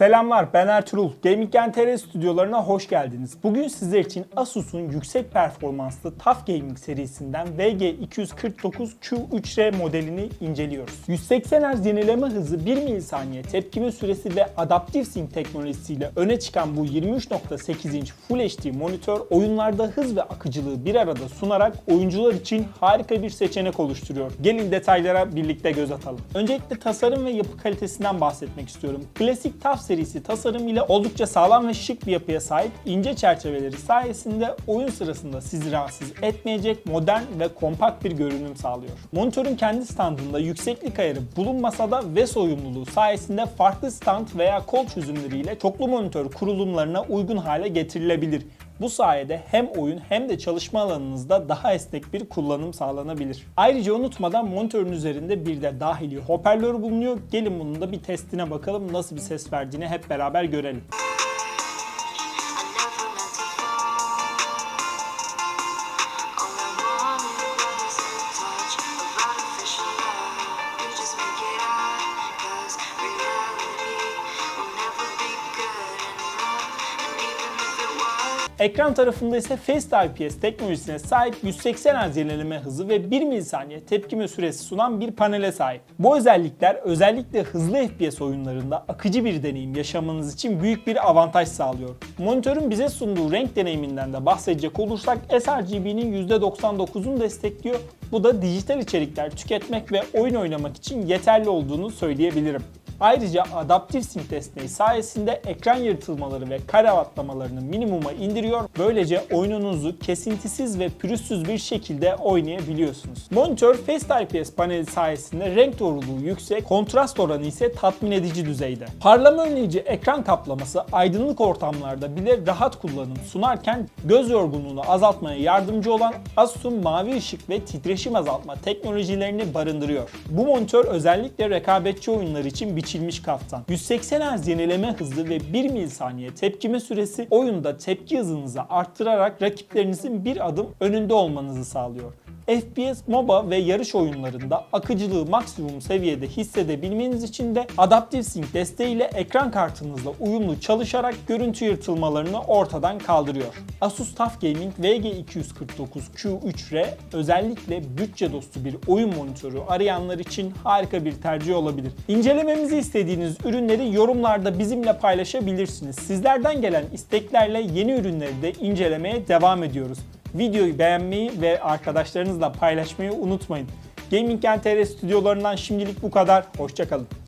Selamlar ben Ertuğrul. Gaming TR stüdyolarına hoş geldiniz. Bugün sizler için Asus'un yüksek performanslı TUF Gaming serisinden VG249Q3R modelini inceliyoruz. 180 Hz yenileme hızı 1 milisaniye tepkime süresi ve adaptif sync teknolojisiyle öne çıkan bu 23.8 inç Full HD monitör oyunlarda hız ve akıcılığı bir arada sunarak oyuncular için harika bir seçenek oluşturuyor. Gelin detaylara birlikte göz atalım. Öncelikle tasarım ve yapı kalitesinden bahsetmek istiyorum. Klasik TUF serisi tasarım ile oldukça sağlam ve şık bir yapıya sahip ince çerçeveleri sayesinde oyun sırasında sizi rahatsız etmeyecek modern ve kompakt bir görünüm sağlıyor. Monitörün kendi standında yükseklik ayarı bulunmasa da VES uyumluluğu sayesinde farklı stand veya kol çözümleriyle çoklu monitör kurulumlarına uygun hale getirilebilir. Bu sayede hem oyun hem de çalışma alanınızda daha esnek bir kullanım sağlanabilir. Ayrıca unutmadan monitörün üzerinde bir de dahili hoparlör bulunuyor. Gelin bunun da bir testine bakalım nasıl bir ses verdiğini hep beraber görelim. Ekran tarafında ise Fast IPS teknolojisine sahip 180 Hz yenileme hızı ve 1 milisaniye tepkime süresi sunan bir panele sahip. Bu özellikler özellikle hızlı FPS oyunlarında akıcı bir deneyim yaşamanız için büyük bir avantaj sağlıyor. Monitörün bize sunduğu renk deneyiminden de bahsedecek olursak sRGB'nin %99'unu destekliyor. Bu da dijital içerikler tüketmek ve oyun oynamak için yeterli olduğunu söyleyebilirim. Ayrıca adaptif sync desteği sayesinde ekran yırtılmaları ve kare atlamalarını minimuma indiriyor. Böylece oyununuzu kesintisiz ve pürüzsüz bir şekilde oynayabiliyorsunuz. Monitör Fast IPS paneli sayesinde renk doğruluğu yüksek, kontrast oranı ise tatmin edici düzeyde. Parlama önleyici ekran kaplaması aydınlık ortamlarda bile rahat kullanım sunarken göz yorgunluğunu azaltmaya yardımcı olan Asus'un mavi ışık ve titreşim azaltma teknolojilerini barındırıyor. Bu monitör özellikle rekabetçi oyunlar için biçilmiş kaftan. 180 Hz yenileme hızı ve 1 milisaniye tepkime süresi oyunda tepki hızınızı arttırarak rakiplerinizin bir adım önünde olmanızı sağlıyor. FPS, MOBA ve yarış oyunlarında akıcılığı maksimum seviyede hissedebilmeniz için de adaptif sync desteğiyle ekran kartınızla uyumlu çalışarak görüntü yırtılmalarını ortadan kaldırıyor. Asus TUF Gaming VG249Q3R özellikle bütçe dostu bir oyun monitörü arayanlar için harika bir tercih olabilir. İncelememizi istediğiniz ürünleri yorumlarda bizimle paylaşabilirsiniz. Sizlerden gelen isteklerle yeni ürünleri de incelemeye devam ediyoruz. Videoyu beğenmeyi ve arkadaşlarınızla paylaşmayı unutmayın. Gaming Gen TR stüdyolarından şimdilik bu kadar. Hoşçakalın.